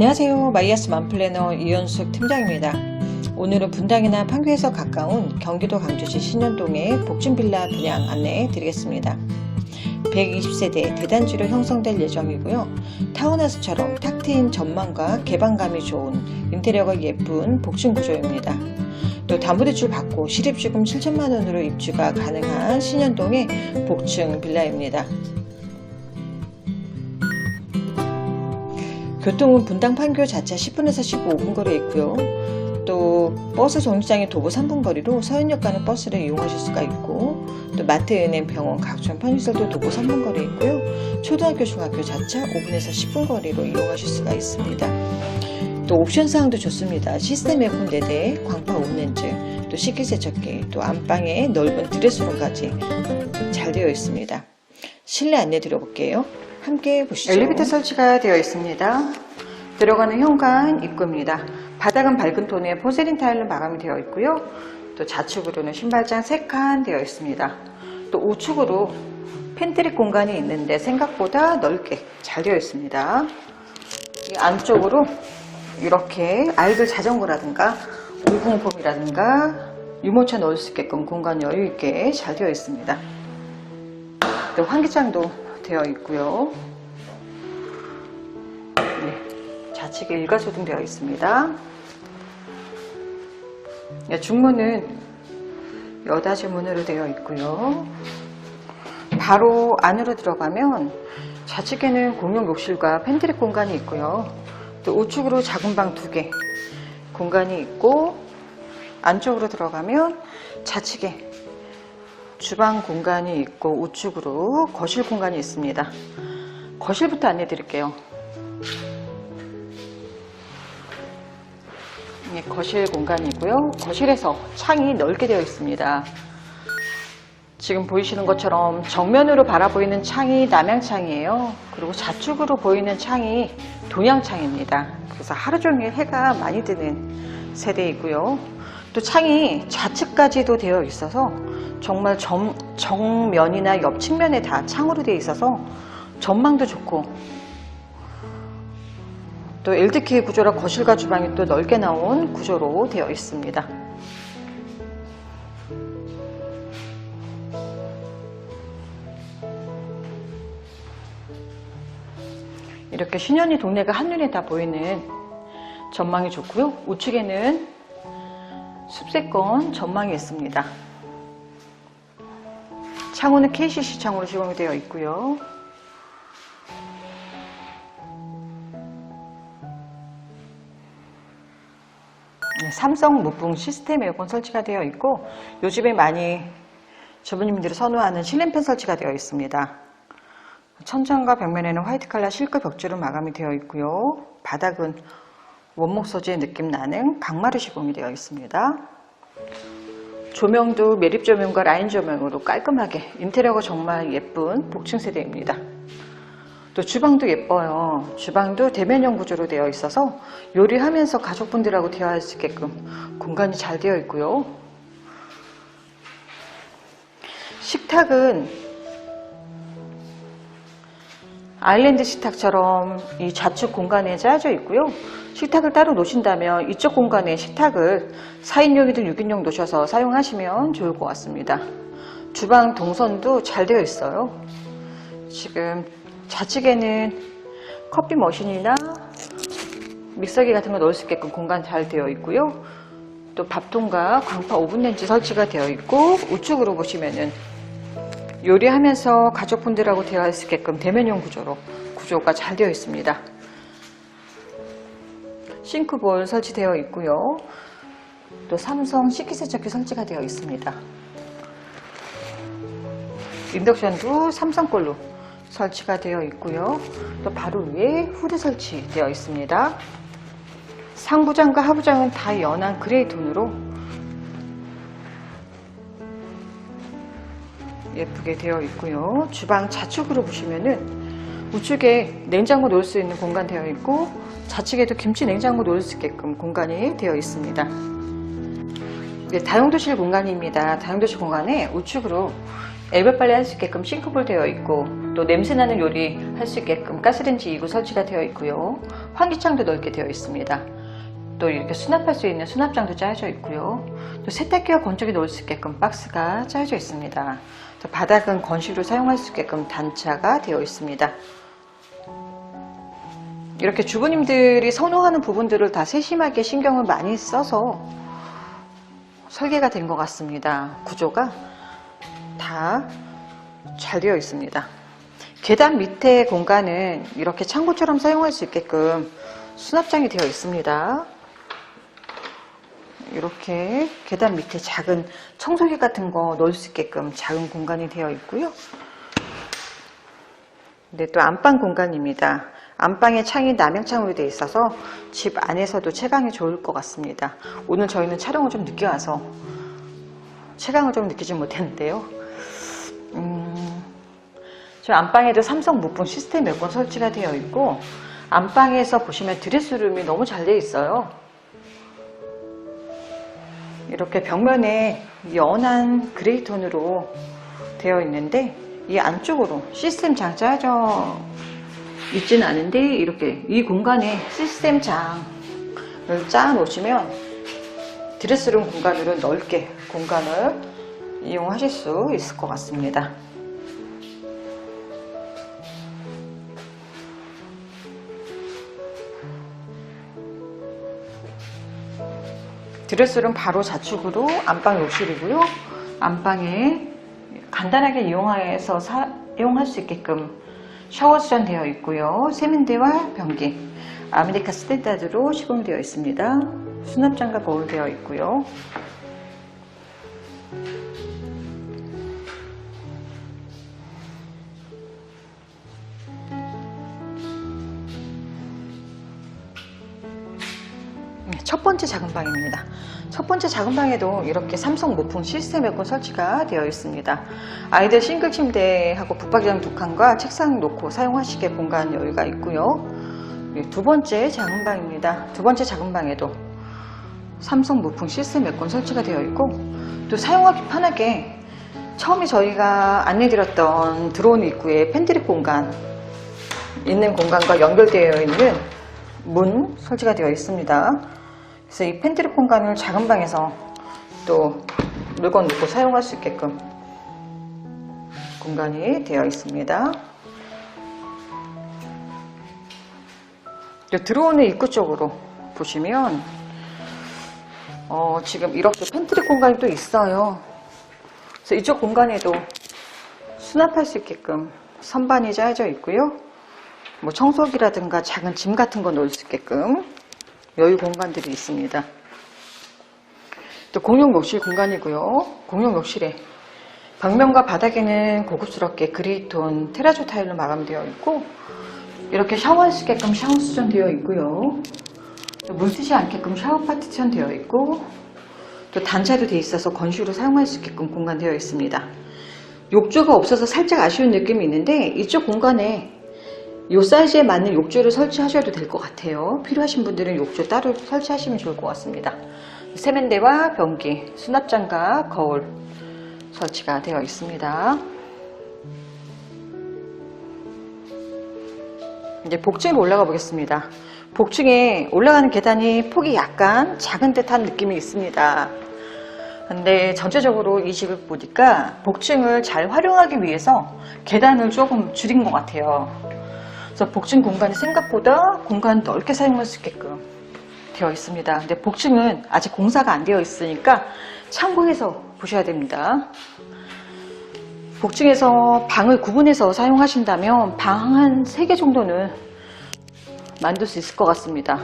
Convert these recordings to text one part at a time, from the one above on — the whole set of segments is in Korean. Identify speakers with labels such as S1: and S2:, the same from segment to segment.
S1: 안녕하세요. 마이아스 맘플래너 이현숙 팀장입니다. 오늘은 분당이나 판교에서 가까운 경기도 광주시 신현동의 복층빌라 분양 안내해 드리겠습니다. 120세대 대단지로 형성될 예정이고요. 타운하우스처럼 탁 트인 전망과 개방감이 좋은 인테리어가 예쁜 복층 구조입니다. 또 담보대출 받고 실입주금 7천만 원으로 입주가 가능한 신현동의 복층 빌라입니다. 교통은 분당 판교 자차 10분에서 15분 거리에 있고요. 또 버스 정류장의 도보 3분 거리로 서현역 가는 버스를 이용하실 수가 있고 또 마트, 은행, 병원, 각종 편의시설도 도보 3분 거리에 있고요. 초등학교, 중학교 자차 5분에서 10분 거리로 이용하실 수가 있습니다. 또 옵션 사항도 좋습니다. 시스템 에어컨 4대, 광파 온렌즈, 또 식기세척기, 또 안방에 넓은 드레스룸까지 잘 되어 있습니다. 실내 안내 드려볼게요. 함께 보시죠. 엘리베이터 설치가 되어 있습니다. 들어가는 현관 입구입니다. 바닥은 밝은 톤의 포세린 타일로 마감이 되어 있고요. 또 좌측으로는 신발장 3칸 되어 있습니다. 또 우측으로 팬트리 공간이 있는데 생각보다 넓게 잘 되어 있습니다. 이 안쪽으로 이렇게 아이들 자전거라든가 물공품이라든가 유모차 넣을 수 있게끔 공간 여유 있게 잘 되어 있습니다. 또 환기장도 되어 있고요. 네, 좌측에 일가소등 되어 있습니다. 네, 중문은 여닫이 문으로 되어 있고요. 바로 안으로 들어가면 좌측에는 공용 욕실과 팬트리 공간이 있고요. 또 우측으로 작은 방 두 개 공간이 있고 안쪽으로 들어가면 좌측에 주방 공간이 있고 우측으로 거실 공간이 있습니다. 거실부터 안내 드릴게요. 네, 거실 공간이고요. 거실에서 창이 넓게 되어 있습니다. 지금 보이시는 것처럼 정면으로 바라보이는 창이 남향창이에요. 그리고 좌측으로 보이는 창이 동향창입니다. 그래서 하루 종일 해가 많이 드는 세대이고요. 또 창이 좌측까지도 되어 있어서 정말 정, 정면이나 옆 측면에 다 창으로 되어 있어서 전망도 좋고 또 LDK 구조라 거실과 주방이 또 넓게 나온 구조로 되어 있습니다. 이렇게 신현이 동네가 한눈에 다 보이는 전망이 좋고요. 우측에는 숲세권 전망이 있습니다. 창호는 KCC 창으로 시공이 되어 있고요. 네, 삼성 무풍 시스템 에어컨 설치가 되어 있고 요즘에 많이 주부님들이 선호하는 실린팬 설치가 되어 있습니다. 천장과 벽면에는 화이트 칼라 실크 벽지로 마감이 되어 있고요. 바닥은 원목 소재의 느낌 나는 강마루 시공이 되어 있습니다. 조명도 매립 조명과 라인 조명으로 깔끔하게 인테리어가 정말 예쁜 복층 세대입니다. 또 주방도 예뻐요. 주방도 대면형 구조로 되어 있어서 요리하면서 가족분들하고 대화할 수 있게끔 공간이 잘 되어 있고요. 식탁은 아일랜드 식탁처럼 이 좌측 공간에 짜여져 있고요. 식탁을 따로 놓으신다면 이쪽 공간에 식탁을 4인용이든 6인용 놓으셔서 사용하시면 좋을 것 같습니다. 주방 동선도 잘 되어 있어요. 지금 좌측에는 커피 머신이나 믹서기 같은 거 넣을 수 있게끔 공간 잘 되어 있고요. 또 밥통과 광파 오븐 렌즈 설치가 되어 있고 우측으로 보시면은 요리하면서 가족분들하고 대화할 수 있게끔 대면형 구조로 구조가 잘 되어 있습니다. 싱크볼 설치되어 있고요. 또 삼성 식기세척기 설치가 되어 있습니다. 인덕션도 삼성 걸로 설치가 되어 있고요. 또 바로 위에 후드 설치되어 있습니다. 상부장과 하부장은 다 연한 그레이 톤으로 예쁘게 되어 있고요. 주방 좌측으로 보시면은 우측에 냉장고 놓을 수 있는 공간 되어 있고 좌측에도 김치 냉장고 놓을 수 있게끔 공간이 되어 있습니다. 네, 다용도실 공간입니다. 다용도실 공간에 우측으로 엘베 빨래 할 수 있게끔 싱크볼 되어 있고 또 냄새나는 요리 할 수 있게끔 가스렌지 2구 설치가 되어 있고요. 환기창도 넓게 되어 있습니다. 또 이렇게 수납할 수 있는 수납장도 짜여져 있고요. 또 세탁기와 건조기 놓을 수 있게끔 박스가 짜여져 있습니다. 또 바닥은 건식으로 사용할 수 있게끔 단차가 되어 있습니다. 이렇게 주부님들이 선호하는 부분들을 다 세심하게 신경을 많이 써서 설계가 된 것 같습니다. 구조가 다 잘 되어 있습니다. 계단 밑에 공간은 이렇게 창고처럼 사용할 수 있게끔 수납장이 되어 있습니다. 이렇게 계단 밑에 작은 청소기 같은 거 넣을 수 있게끔 작은 공간이 되어 있고요. 네, 또 안방 공간입니다. 안방에 창이 남향창으로 되어 있어서 집 안에서도 채광이 좋을 것 같습니다. 오늘 저희는 촬영을 좀 늦게 와서 채광을 좀 느끼지 못했는데요. 음, 저 안방에도 삼성 무풍 시스템 에어컨 설치가 되어 있고 안방에서 보시면 드레스룸이 너무 잘 되어 있어요. 이렇게 벽면에 연한 그레이 톤으로 되어 있는데 이 안쪽으로 시스템 장 짜져 있지는 않은데 이렇게 이 공간에 시스템 장을 짜 놓으시면 드레스룸 공간으로 넓게 공간을 이용하실 수 있을 것 같습니다. 드레스룸 바로 좌측으로 안방 욕실이고요. 안방에 간단하게 이용해서 사용할 수 있게끔 샤워 수전 되어 있고요. 세면대와 변기, 아메리카 스탠다드로 시공되어 있습니다. 수납장과 거울 되어 있고요. 첫 번째 작은 방입니다. 첫 번째 작은 방에도 이렇게 삼성 모품 시스템 에어컨 설치가 되어 있습니다. 아이들 싱글 침대하고 붙박이장 두 칸과 책상 놓고 사용하시게 공간 여유가 있고요. 네, 두 번째 작은 방입니다. 두 번째 작은 방에도 삼성 모품 시스템 에어컨 설치가 되어 있고 또 사용하기 편하게 처음에 저희가 안내드렸던 들어오는 입구에 팬트리 공간 있는 공간과 연결되어 있는 문 설치가 되어 있습니다. 그래서 이 팬트리 공간을 작은 방에서 또 물건 놓고 사용할 수 있게끔 공간이 되어 있습니다. 들어오는 입구 쪽으로 보시면 어, 지금 이렇게 팬트리 공간이 또 있어요. 그래서 이쪽 공간에도 수납할 수 있게끔 선반이 짜여져 있고요. 뭐 청소기라든가 작은 짐 같은 거 넣을 수 있게끔 여유 공간들이 있습니다. 또 공용 욕실 공간이고요. 공용 욕실에 벽면과 바닥에는 고급스럽게 그레이톤 테라조 타일로 마감되어 있고 이렇게 샤워할 수 있게끔 샤워 수전 되어 있고요. 또 물쓰지 않게끔 샤워 파티션 되어 있고 또 단차도 되어 있어서 건식으로 사용할 수 있게끔 공간 되어 있습니다. 욕조가 없어서 살짝 아쉬운 느낌이 있는데 이쪽 공간에 이 사이즈에 맞는 욕조를 설치하셔도 될 것 같아요. 필요하신 분들은 욕조 따로 설치하시면 좋을 것 같습니다. 세면대와 변기, 수납장과 거울 설치가 되어 있습니다. 이제 복층으로 올라가 보겠습니다. 복층에 올라가는 계단이 폭이 약간 작은 듯한 느낌이 있습니다. 근데 전체적으로 이 집을 보니까 복층을 잘 활용하기 위해서 계단을 조금 줄인 것 같아요. 그래서 복층 공간이 생각보다 공간 넓게 사용할 수 있게끔 되어 있습니다. 근데 복층은 아직 공사가 안 되어 있으니까 참고해서 보셔야 됩니다. 복층에서 방을 구분해서 사용하신다면 방 한 3개 정도는 만들 수 있을 것 같습니다.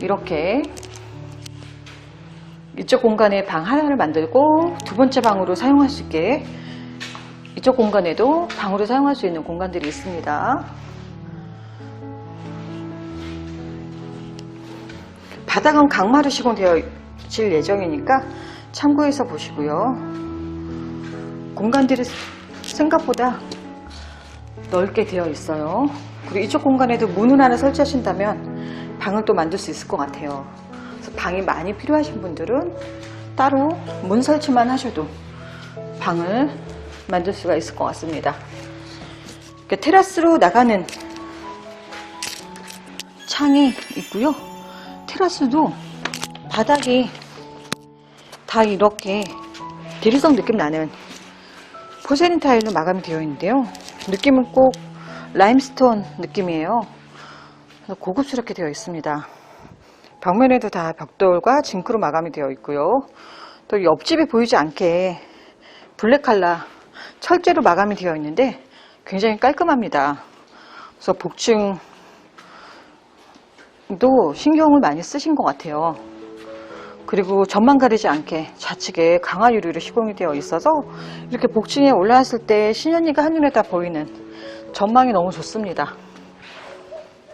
S1: 이렇게 이쪽 공간에 방 하나를 만들고 두 번째 방으로 사용할 수 있게 이쪽 공간에도 방으로 사용할 수 있는 공간들이 있습니다. 바닥은 강마루 시공되어 질 예정이니까 참고해서 보시고요. 공간들이 생각보다 넓게 되어 있어요. 그리고 이쪽 공간에도 문을 하나 설치하신다면 방을 또 만들 수 있을 것 같아요. 그래서 방이 많이 필요하신 분들은 따로 문 설치만 하셔도 방을 만들 수가 있을 것 같습니다. 테라스로 나가는 창이 있고요. 테라스도 바닥이 다 이렇게 대리석 느낌 나는 포세린 타일로 마감이 되어 있는데요. 느낌은 꼭 라임스톤 느낌이에요. 고급스럽게 되어 있습니다. 벽면에도 다 벽돌과 징크로 마감이 되어 있고요. 또 옆집이 보이지 않게 블랙 칼라 철제로 마감이 되어 있는데 굉장히 깔끔합니다. 그래서 복층 도 신경을 많이 쓰신 것 같아요. 그리고 전만 가리지 않게 좌측에 강화 유리로 시공이 되어 있어서 이렇게 복층에 올라왔을 때 신현이가 한눈에 다 보이는 전망이 너무 좋습니다.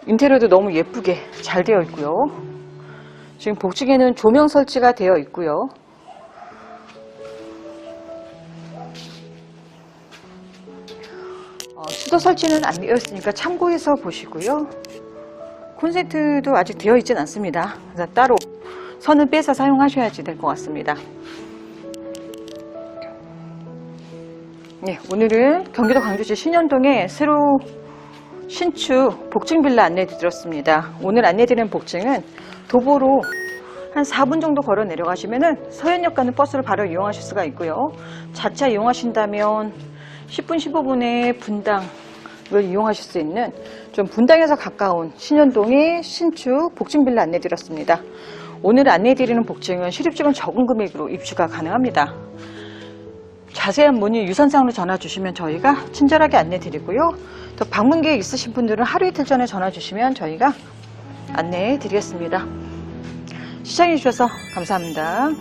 S1: 인테리어도 너무 예쁘게 잘 되어 있고요. 지금 복층에는 조명 설치가 되어 있고요. 어, 수도 설치는 안 되어 있으니까 참고해서 보시고요. 콘센트도 아직 되어 있진 않습니다. 그래서 따로 선을 빼서 사용하셔야지 될 것 같습니다. 네, 오늘은 경기도 광주시 신현동에 새로 신축 복층 빌라 안내 드렸습니다. 오늘 안내 드리는 복층은 도보로 한 4분 정도 걸어 내려가시면은 서현역 가는 버스를 바로 이용하실 수가 있고요. 자차 이용하신다면 10분, 15분의 분당을 이용하실 수 있는 좀 분당에서 가까운 신현동의 신축 복층 빌라 안내 드렸습니다. 오늘 안내 드리는 복층은 실입주금 적은 금액으로 입주가 가능합니다. 자세한 문의 유선상으로 전화 주시면 저희가 친절하게 안내 드리고요. 또 방문 계획 있으신 분들은 하루 이틀 전에 전화 주시면 저희가 안내해 드리겠습니다. 시청해 주셔서 감사합니다.